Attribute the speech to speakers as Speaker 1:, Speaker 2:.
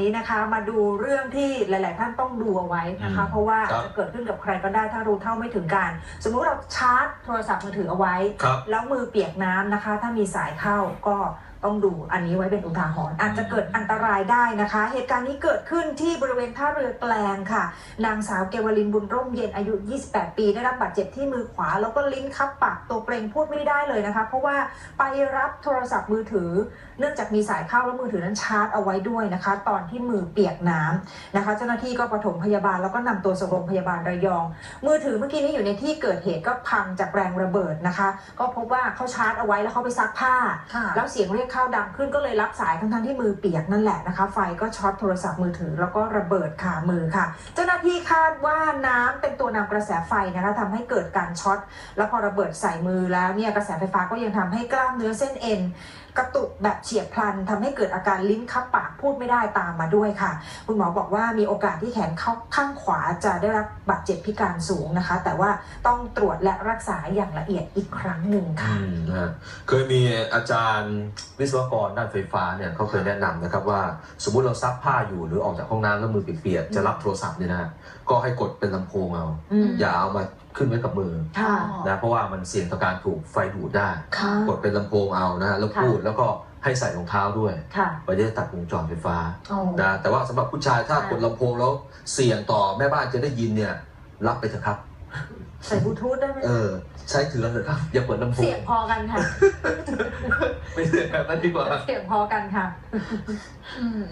Speaker 1: นี้นะคะมาดูเรื่องที่หลาย ๆ ท่านต้องดูเอาไว้นะคะ
Speaker 2: อืม
Speaker 1: เพราะว่า
Speaker 2: ครับ
Speaker 1: จะเกิดขึ้นกับใครก็ได้ถ้ารู้เท่าไม่ถึงการ สมมุติเราชาร์จโทรศัพท์มือถือเอาไว้
Speaker 2: ครับ
Speaker 1: แล้วมือเปียกน้ำนะคะ ถ้ามีสายเข้าก็ต้องดูอันนี้ไว้เป็นอุทาหรณ์อาจจะเกิดอันตรายได้นะคะ เหตุการณ์นี้เกิดขึ้นที่บริเวณท่าเรือแกลงค่ะ นางสาวเกวลินบุญร่มเย็นอายุ 28 ปี ได้รับบาดเจ็บที่มือขวา แล้วก็ลิ้นคับปากตัวเกรงพูดไม่ได้เลยนะคะ เพราะว่าไปรับโทรศัพท์มือถือ เนื่องจากมีสายเข้าแล้วมือถือนั้นชาร์จเอาไว้ด้วยนะคะ ตอนที่มือเปียกน้ำนะคะ เจ้าหน้าที่ก็ปฐมพยาบาลแล้วก็นำตัวส่งโรงพยาบาลระยอง มือถือเมื่อกี้นี้อยู่ในที่เกิดเหตุก็พังจากแรงระเบิดนะคะ ก็พบว่าเขาชาร์จเอาไว้แล้วเขาไปซักผ้า
Speaker 3: ค่ะ
Speaker 1: แล้วเสียงเรียกเข้าวดังขึ้นก็เลยรับสายทั้งทั้งที่มือเปียกนั่นแหละนะคะ ไฟก็ช็อตโทรศัพท์มือถือ แล้วก็ระเบิดขามือค่ะ เจ้าหน้าที่คาดว่าน้ำเป็นตัวนำกระแสไฟนะคะทำให้เกิดการช็อตแล้วพอระเบิดใส่มือแล้วเนี่ยกระแสไฟฟ้าก็ยังทำให้กล้ามเนื้อเส้นเอ็น กระตุกแบบเฉียบพลันทำให้เกิดอาการลิ้นคับปากพูดไม่ได้ตามมาด้วยค่ะ คุณหมอบอกว่ามีโอกาสที่แขนเข้าข้างขวาจะได้รับบาดเจ็บพิการสูงนะคะ แต่ว่าต้องตรวจและรักษาอย่างละเอียดอีกครั้งหนึ่งค่ะ
Speaker 2: อืมนะฮะเคยมีอาจารย์วิศวกรด้านไฟฟ้าเนี่ยเขาเคยแนะนำนะครับว่า สมมุติเราซักผ้าอยู่หรือออกจากห้องน้ำแล้วมือเปียกๆจะรับโทรศัพท์เนี่ยนะฮะก็ให้กดเป็นลำโพงเอา
Speaker 1: อืม
Speaker 2: อย่าเอามา ขึ้นไว้กับมือ
Speaker 1: ค่ะ
Speaker 2: นะเพราะว่ามันเสี่ยงต่อการถูกไฟดูดได้
Speaker 1: ค่ะ
Speaker 2: กดเป็นลำโพงเอานะฮะแล้ว
Speaker 1: ค่ะ
Speaker 2: พูดแล้วก็ให้ใส่รองเท้าด้วย
Speaker 1: ค่ะ
Speaker 2: ไปได้ตัดวงจรไฟฟ้า
Speaker 1: โอ้
Speaker 2: นะแต่ว่าสำหรับผู้ชายถ้า
Speaker 1: ค่ะ
Speaker 2: กดลำโพงแล้วเสี่ยงต่อแม่บ้านจะได้ยินเนี่ยรับไปเถอะครับ
Speaker 1: ใส่บลูทูธได้ไหม
Speaker 2: เออ ใช้ถือแล้วเถอะครับ อย่าเปิดลำโพง
Speaker 1: เสียงพอกันค่ะ
Speaker 2: ไม่เสี่ยงแบบนั้นดีกว่า
Speaker 1: เสียงพอกันค่ะ
Speaker 3: อืม